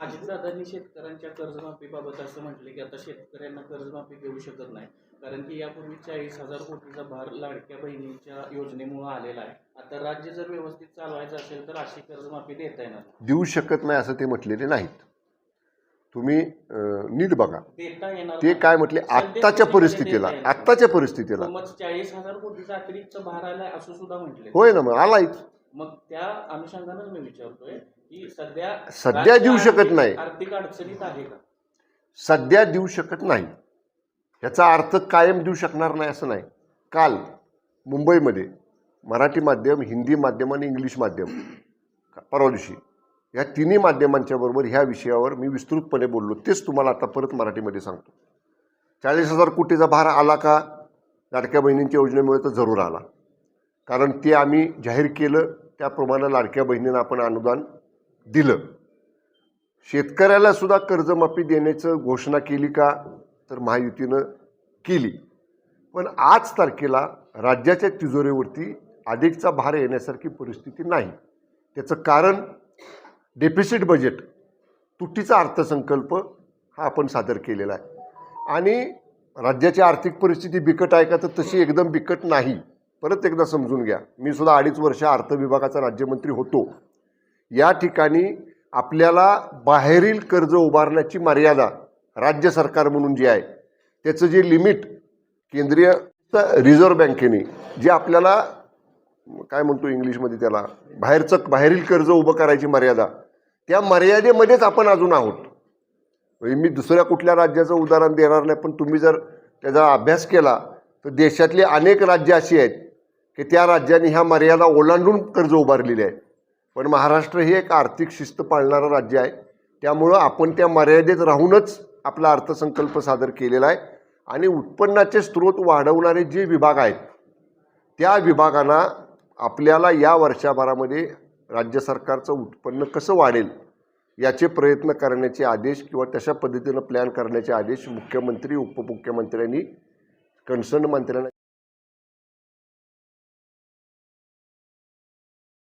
अजितदादांनी शेतकऱ्यांच्या कर्जमाफीबाबत असं म्हटलं की आता शेतकऱ्यांना कर्जमाफी देऊ शकत नाही. कारण की यापूर्वी चाळीस हजार कोटीचा भार लाडक्या बहिणीच्या योजनेमुळे आलेला आहे. आता राज्य जर व्यवस्थित चालवायचं असेल तर अशी कर्जमाफी देता येणार देऊ शकत नाही असं ते म्हटलेले नाहीत. तुम्ही नीट बघा. देता येणार ते. काय म्हटले? आत्ताच्या परिस्थितीला. आत्ताच्या परिस्थितीला. चाळीस हजार कोटीचा अतिरिक्त भार आलाय असं सुद्धा म्हटले. होय ना मग आलायच. मग त्या अनुषंगानेच मी विचारतोय की सध्या सध्या देऊ शकत नाही. आर्थिक अडचणीत आहे का? सध्या देऊ शकत नाही. याचा अर्थ कायम देऊ शकणार नाही असं नाही. काल मुंबईमध्ये मराठी माध्यम हिंदी माध्यम आणि इंग्लिश माध्यम परवा दिवशी या तिन्ही माध्यमांच्या बरोबर ह्या विषयावर मी विस्तृतपणे बोललो. तेच तुम्हाला आता परत मराठीमध्ये सांगतो. चाळीस हजार कोटीचा भार आला का? लाडक्या बहिणींच्या योजनेमुळे तर जरूर आला. कारण ते आम्ही जाहीर केलं त्याप्रमाणे लाडक्या बहिणींना आपण अनुदान दिलं. शेतकऱ्याला सुद्धा कर्जमाफी देण्याचं घोषणा केली का तर महायुतीनं केली. पण आज तारखेला राज्याच्या तिजोरीवरती अधिकचा भार येण्यासारखी परिस्थिती नाही. त्याचं कारण डेफिसिट बजेट तुटीचा अर्थसंकल्प हा आपण सादर केलेला आहे. आणि राज्याची आर्थिक परिस्थिती बिकट आहे का तर तशी एकदम बिकट नाही. परत एकदा समजून घ्या. मी सुद्धा अडीच वर्ष अर्थ विभागाचा राज्यमंत्री होतो. या ठिकाणी आपल्याला बाहेरील कर्ज उभारण्याची मर्यादा राज्य सरकार म्हणून जी आहे त्याचं जे लिमिट केंद्रीय रिझर्व्ह बँकेने जे आपल्याला काय म्हणतो इंग्लिशमध्ये त्याला बाहेरचं बाहेरील कर्ज उभं करायची मर्यादा त्या मर्यादेमध्येच आपण अजून आहोत. मी दुसऱ्या कुठल्या राज्याचं उदाहरण देणार नाही पण तुम्ही जर त्याचा अभ्यास केला तर देशातली अनेक राज्य अशी आहेत की त्या राज्यांनी ह्या मर्यादा ओलांडून कर्ज उभारलेली आहे पण महाराष्ट्र हे एक आर्थिक शिस्त पाळणारं राज्य आहे. त्यामुळं आपण त्या मर्यादेत राहूनच आपला अर्थसंकल्प सादर केलेला आहे आणि उत्पन्नाचे स्रोत वाढवणारे जे विभाग आहेत त्या विभागांना आपल्याला या वर्षभरामध्ये राज्य सरकारचं उत्पन्न कसं वाढेल याचे प्रयत्न करण्याचे आदेश किंवा तशा पद्धतीनं प्लॅन करण्याचे आदेश मुख्यमंत्री उपमुख्यमंत्र्यांनी concerno mantener la